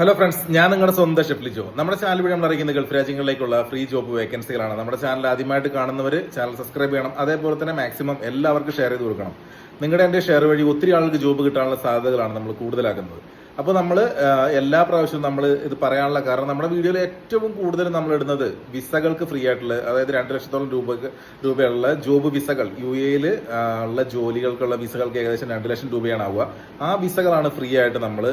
Hello friends ഞാൻ നിങ്ങളുടെ സ്വന്തം ഷെഫ്ലി ജോ നമ്മുടെ ചാനൽ വഴി നമ്മൾ അറിയിക്കുന്ന ഗൾഫ് രാജ്യങ്ങളിലേക്കുള്ള ഫ്രീ ജോബ് വേക്കൻസികളാണ് നമ്മുടെ ചാനൽ ആദ്യമായിട്ട് കാണുന്നവർ ചാനൽ സബ്സ്ക്രൈബ് ചെയ്യണം. അതേപോലെ തന്നെ മാക്സിമം എല്ലാവർക്കും ഷെയർ ചെയ്ത് കൊടുക്കണം. നിങ്ങളുടെ എന്റെ ഷെയർ വഴി ഒത്തിരി ആളുകൾക്ക് ജോബ് കിട്ടാനുള്ള സാധ്യതകളാണ് നമ്മൾ കൂടുതലാക്കുന്നത്. അപ്പോൾ നമ്മൾ എല്ലാ പ്രാവശ്യവും നമ്മൾ ഇത് പറയാനുള്ള കാരണം നമ്മുടെ വീഡിയോയിൽ ഏറ്റവും കൂടുതൽ നമ്മൾ ഇടുന്നത് വിസകൾക്ക് ഫ്രീ ആയിട്ടുള്ള അതായത് രണ്ട് ലക്ഷത്തോളം രൂപ രൂപയുള്ള ജോബ് വിസകൾ. യു എയിൽ ഉള്ള ജോലികൾക്കുള്ള വിസകൾക്ക് ഏകദേശം രണ്ട് ലക്ഷം രൂപയാണ് ആവുക. ആ വിസകളാണ് ഫ്രീ ആയിട്ട് നമ്മൾ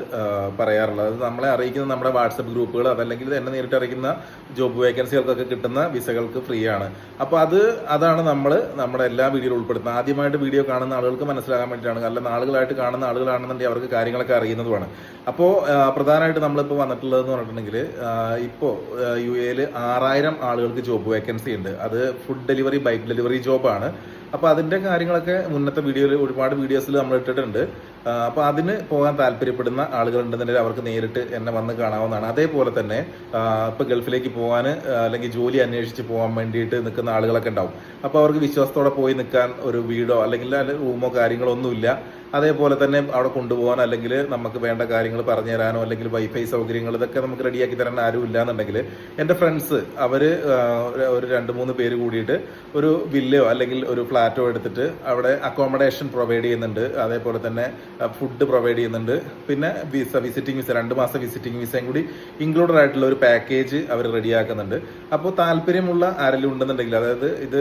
പറയാറുള്ളത്. അത് നമ്മളെ അറിയിക്കുന്ന നമ്മുടെ വാട്സപ്പ് ഗ്രൂപ്പുകൾ അതല്ലെങ്കിൽ എന്നെ നേരിട്ട് അറിയിക്കുന്ന ജോബ് വേക്കൻസികൾക്കൊക്കെ കിട്ടുന്ന വിസകൾക്ക് ഫ്രീ ആണ്. അപ്പോൾ അത് അതാണ് നമ്മൾ നമ്മുടെ എല്ലാ വീഡിയോയിൽ ഉൾപ്പെടുത്തുന്നത്. ആദ്യമായിട്ട് വീഡിയോ കാണുന്ന ആളുകൾക്ക് മനസ്സിലാകാൻ വേണ്ടിയിട്ടാണ്. നല്ല നാളുകളായിട്ട് കാണുന്ന ആളുകളാണെന്നുണ്ടെങ്കിൽ അവർക്ക് കാര്യങ്ങളൊക്കെ അറിയുന്നതുമാണ്. അപ്പോൾ പ്രധാനമായിട്ട് നമ്മളിപ്പോൾ വന്നിട്ടുള്ളതെന്ന് പറഞ്ഞിട്ടുണ്ടെങ്കിൽ ഇപ്പോൾ യു എയിൽ ആറായിരം ആളുകൾക്ക് ജോബ് വേക്കൻസി ഉണ്ട്. അത് ഫുഡ് ഡെലിവറി ബൈക്ക് ഡെലിവറി ജോബാണ് അപ്പോൾ അതിന്റെ കാര്യങ്ങളൊക്കെ മുന്നത്തെ വീഡിയോയിൽ ഒരുപാട് വീഡിയോസിൽ നമ്മൾ ഇട്ടിട്ടുണ്ട്. അപ്പോൾ അതിന് പോകാൻ താല്പര്യപ്പെടുന്ന ആളുകൾ ഉണ്ടെന്നുണ്ടെങ്കിൽ അവർക്ക് നേരിട്ട് എന്നെ വന്ന് കാണാവുന്നതാണ്. അതേപോലെ തന്നെ ഇപ്പൊ ഗൾഫിലേക്ക് പോകാൻ അല്ലെങ്കിൽ ജോലി അന്വേഷിച്ച് പോകാൻ വേണ്ടിയിട്ട് നിൽക്കുന്ന ആളുകളൊക്കെ ഉണ്ടാവും. അപ്പോൾ അവർക്ക് വിശ്വാസത്തോടെ പോയി നിൽക്കാൻ ഒരു വീടോ അല്ലെങ്കിൽ റൂമോ കാര്യങ്ങളോ ഒന്നുമില്ല. അതേപോലെ തന്നെ അവിടെ കൊണ്ടുപോകാൻ അല്ലെങ്കിൽ നമുക്ക് വേണ്ട കാര്യങ്ങൾ പറഞ്ഞു തരാനോ അല്ലെങ്കിൽ വൈഫൈ സൗകര്യങ്ങൾ ഇതൊക്കെ നമുക്ക് റെഡിയാക്കി തരാൻ ആരും ഇല്ലാന്നുണ്ടെങ്കിൽ എന്റെ ഫ്രണ്ട്സ് അവർ ഒരു രണ്ട് മൂന്ന് പേര് കൂടിയിട്ട് ഒരു വില്ലയോ അല്ലെങ്കിൽ ഒരു ഫ്ലാറ്റോ എടുത്തിട്ട് അവിടെ അക്കോമഡേഷൻ പ്രൊവൈഡ് ചെയ്യുന്നുണ്ട്. അതേപോലെ തന്നെ ഫുഡ് പ്രൊവൈഡ് ചെയ്യുന്നുണ്ട്. പിന്നെ വിസ വിസിറ്റിംഗ് വിസ രണ്ട് മാസം വിസിറ്റിംഗ് വിസയും കൂടി ഇൻക്ലൂഡഡ് ആയിട്ടുള്ള ഒരു പാക്കേജ് അവർ റെഡിയാക്കുന്നുണ്ട് അപ്പോൾ താല്പര്യമുള്ള ആരെങ്കിലും ഉണ്ടെന്നുണ്ടെങ്കിൽ അതായത് ഇത്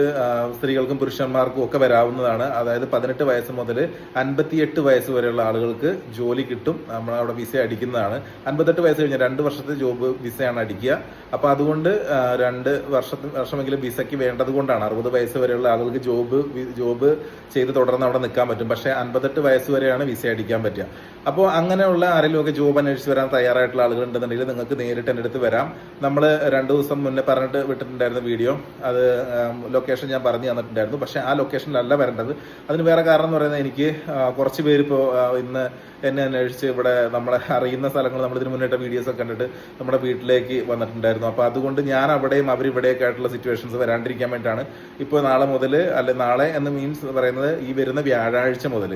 സ്ത്രീകൾക്കും പുരുഷന്മാർക്കും ഒക്കെ വരാവുന്നതാണ്. അതായത് പതിനെട്ട് വയസ്സ് മുതൽ അൻപത്തി അൻപത്തിയെട്ട് വയസ്സ് വരെയുള്ള ആളുകൾക്ക് ജോലി കിട്ടും. നമ്മൾ അവിടെ വിസ അടിക്കുന്നതാണ്. അൻപത്തെട്ട് വയസ്സ് കഴിഞ്ഞാൽ രണ്ട് വർഷത്തെ ജോബ് വിസയാണ് അടിക്കുക. അപ്പോൾ അതുകൊണ്ട് രണ്ട് വർഷത്തിന് വർഷമെങ്കിലും വിസയ്ക്ക് വേണ്ടത് കൊണ്ടാണ് അറുപത് വയസ്സ് വരെയുള്ള ആളുകൾക്ക് ജോബ് ജോബ് ചെയ്ത് തുടർന്ന് അവിടെ നിൽക്കാൻ പറ്റും. പക്ഷേ അൻപത്തെട്ട് വയസ്സ് വരെയാണ് വിസ അടിക്കാൻ പറ്റുക. അപ്പോൾ അങ്ങനെയുള്ള ആരെങ്കിലും ഒക്കെ ജോബ് അന്വേഷിച്ച് വരാൻ തയ്യാറായിട്ടുള്ള ആളുകൾ ഉണ്ടെന്നുണ്ടെങ്കിൽ നിങ്ങൾക്ക് നേരിട്ട് എന്റെ അടുത്ത് വരാം. നമ്മൾ രണ്ട് ദിവസം മുന്നേ പറഞ്ഞിട്ട് വിട്ടിട്ടുണ്ടായിരുന്ന വീഡിയോ. അത് ലൊക്കേഷൻ ഞാൻ പറഞ്ഞു തന്നിട്ടുണ്ടായിരുന്നു. പക്ഷേ ആ ലൊക്കേഷനിലല്ല വരേണ്ടത്. അതിന് വേറെ കാരണം എന്ന് പറയുന്നത് എനിക്ക് കുറച്ച് പേര് ഇപ്പോൾ ഇന്ന് എന്നെ അന്വേഷിച്ച് ഇവിടെ നമ്മളെ അറിയുന്ന സ്ഥലങ്ങൾ നമ്മൾ ഇതിന് മുന്നേറ്റ വീഡിയോസ് ഒക്കെ കണ്ടിട്ട് നമ്മുടെ വീട്ടിലേക്ക് വന്നിട്ടുണ്ടായിരുന്നു. അപ്പോൾ അതുകൊണ്ട് ഞാൻ അവിടെയും അവരിവിടെയൊക്കെ ആയിട്ടുള്ള സിറ്റുവേഷൻസ് വരാണ്ടിരിക്കാൻ വേണ്ടിയിട്ടാണ്. ഇപ്പോൾ നാളെ മുതൽ അല്ലെ നാളെ എന്ന് മീൻസ് പറയുന്നത് ഈ വരുന്ന വ്യാഴാഴ്ച മുതൽ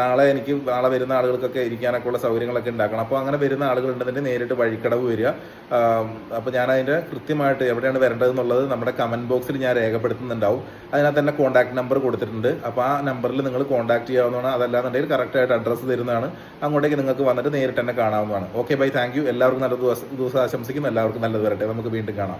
നാളെ എനിക്ക് നാളെ വരുന്ന ആളുകൾക്കൊക്കെ ഇരിക്കാനൊക്കെ ഉള്ള സൗകര്യങ്ങളൊക്കെ ഉണ്ടാക്കണം. അപ്പോൾ അങ്ങനെ വരുന്ന ആളുകൾ ഉണ്ടെന്നുണ്ടെങ്കിൽ നേരിട്ട് വഴിക്കടവ് വരിക. അപ്പോൾ ഞാൻ അതിന്റെ കൃത്യമായിട്ട് എവിടെയാണ് വരേണ്ടത് എന്നുള്ളത് നമ്മുടെ കമന്റ് ബോക്സിൽ ഞാൻ രേഖപ്പെടുത്തുന്നുണ്ടാവും. അതിനകത്ത് തന്നെ കോൺടാക്ട് നമ്പർ കൊടുത്തിട്ടുണ്ട്. അപ്പോൾ ആ നമ്പറിൽ നിങ്ങൾ കോൺടാക്ട് ചെയ്യാവുന്നതാണ്. അതല്ലാന്നുണ്ടെങ്കിൽ കറക്റ്റായിട്ട് അഡ്രസ്സ് തരുന്നതാണ്. അങ്ങോട്ടേക്ക് നിങ്ങൾക്ക് വന്നിട്ട് നേരിട്ട് തന്നെ കാണാവുന്നതാണ്. ഓക്കെ ബൈ താങ്ക് എല്ലാവർക്കും നല്ല ദിവസം ദിവസം ആശംസിക്കുന്നു. എല്ലാവർക്കും നല്ലത് വരട്ടെ. നമുക്ക് വീണ്ടും കാണാം.